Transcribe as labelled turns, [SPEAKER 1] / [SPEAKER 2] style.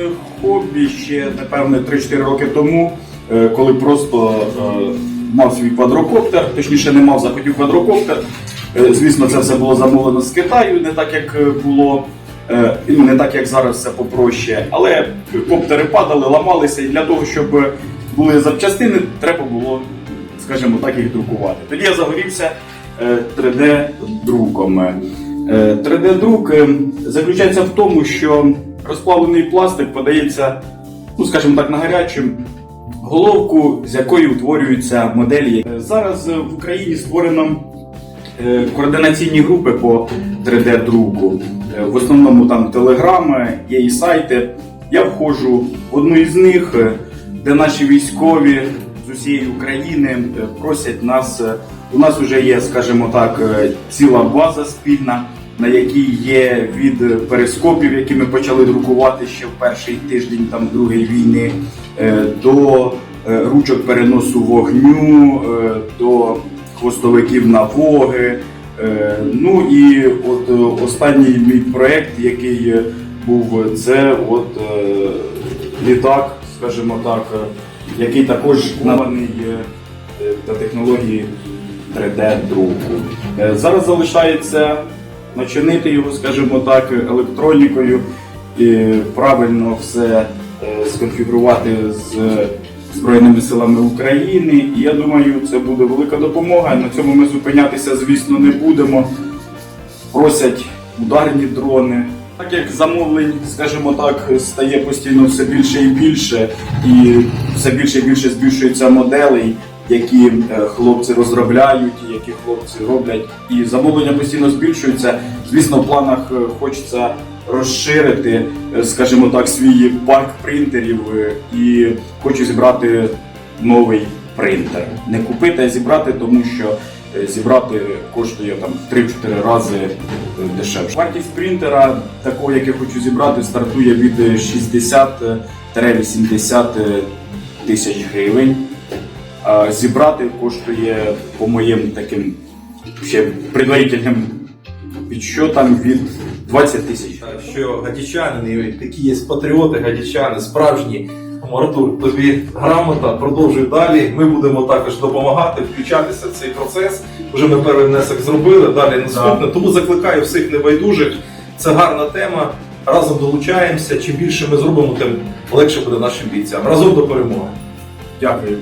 [SPEAKER 1] Е, Хобі ще, напевне, 3-4 роки тому, е, коли просто е, мав свій квадрокоптер, точніше не мав, захотів квадрокоптер. Звісно, це все було замовлено з Китаю, не так як було, не так як зараз все попроще. Але коптери падали, ламалися, і для того, щоб були запчастини, треба було, скажімо так, їх друкувати. Тоді я загорівся е, 3D-друком. Е, 3D-друк е, заключається в тому, що розплавлений пластик подається, ну скажімо так, на гарячим головку, з якої утворюються моделі. Е, Зараз е, в Україні створено е, координаційні групи по 3D-друку. Е, В основному там телеграми, є і сайти. Я входжу в одну із них, де наші військові з усієї України просять нас. У нас вже є, скажімо так, ціла база спільна, на якій є від перископів, які ми почали друкувати ще в перший тиждень там другої війни, е, до е, ручок переносу вогню, е, до хвостовиків на воги. Ну і от останній мій проект, який був, це от літак, скажімо так, який також наданий е, технології 3D-друку. Е, Зараз залишається начинити його, скажімо так, електронікою і правильно все е, сконфігурувати з Збройними силами України. І я думаю, це буде велика допомога. На цьому ми зупинятися, звісно, не будемо. Просять ударні дрони. Так як замовлень, скажімо так, стає постійно все більше і більше, і все більше і більше збільшується моделей, які е, хлопці розробляють, які хлопці роблять. І замовлення постійно збільшуються. Звісно, в планах е, хочеться розширити, е, скажімо так, свій парк принтерів і хочу зібрати новий принтер. Не купити, а зібрати, тому що зібрати коштує там 3-4 рази дешевше. Вартість принтера, такого, як я хочу зібрати, стартує від е, 60-80 тисяч гривень. А зібрати коштує по моїм таким ще предварительним підсчетам від 20 тисяч.
[SPEAKER 2] що гадячани, такі є патріоти, гадячани, справжні. Артур, тобі грамота, продовжуй далі. Ми будемо також допомагати, включатися в цей процес. Вже ми перший внесок зробили, далі наступне. Тому закликаю всіх небайдужих. Це гарна тема. Разом долучаємося. Чим більше ми зробимо, тим легше буде нашим бійцям. Разом до перемоги.
[SPEAKER 1] Дякую.